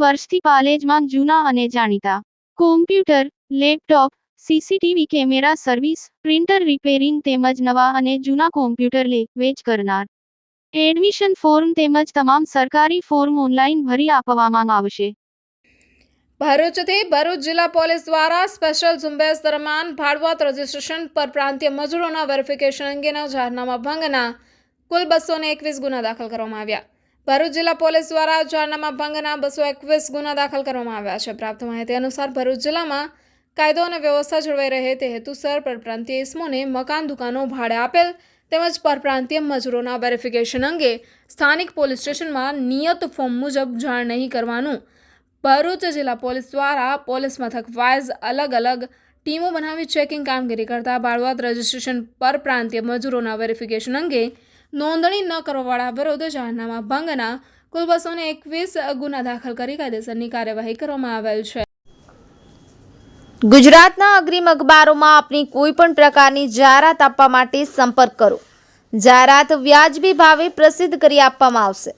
વર્ષથી પાલેજમાં જૂના અને જાણીતા. Computer laptop CCTV camera service printer repairing તેમજ નવા અને જૂના કોમ્પ્યુટર લે, વેચ કરનાર. એડમિશન ફોર્મ તેમજ તમામ સરકારી ફોર્મ ઓનલાઈન ભરી આપવામાં આવશે. ભરૂચથી ભરૂચ જિલ્લા પોલીસ દ્વારા સ્પેશિયલ ઝુંબેશ દરમિયાન ભાડવાત રજીસ્ટ્રેશન પર પ્રાંતીય મજૂરોના વેરિફિકેશન અંગેના જાહેરનામા ભંગના કુલ બસો એકવીસ ગુના દાખલ કરવામાં આવ્યા. ભરૂચ જિલ્લા પોલીસ દ્વારા જાહેરનામા ભંગના બસો એકવીસ ગુના દાખલ કરવામાં આવ્યા છે. પ્રાપ્ત માહિતી અનુસાર ભરૂચ જિલ્લામાં કાયદો અને વ્યવસ્થા જળવાઈ રહે તે હેતુસર પરપ્રાંતીય ઇસમોને મકાન, દુકાનો ભાડે આપેલ તેમજ પરપ્રાંતીય મજૂરોના વેરિફિકેશન અંગે સ્થાનિક પોલીસ સ્ટેશનમાં નિયત ફોર્મ મુજબ જાણ નહીં કરવાનું. ભરૂચ જિલ્લા પોલીસ દ્વારા પોલીસ મથક વાઇઝ અલગ અલગ ટીમો બનાવી ચેકિંગ કામગીરી કરતા બાળવાદ રજિસ્ટ્રેશન પર પ્રાંતીય મજૂરોના વેરિફિકેશન અંગે નોંધણી ન કરવાવાળા વિરુદ્ધ જાહેરનામા ભંગના કુલ બસો એકવીસ ગુના દાખલ કરી કાયદેસરની કાર્યવાહી કરવામાં આવેલ છે. ગુજરાતના અગ્રીમ અખબારોમાં આપની કોઈ પણ પ્રકારની જાહેરાત આપવા માટે સંપર્ક કરો. જાહેરાત વ્યાજબી ભાવે પ્રસિદ્ધ કરી આપવામાં આવશે.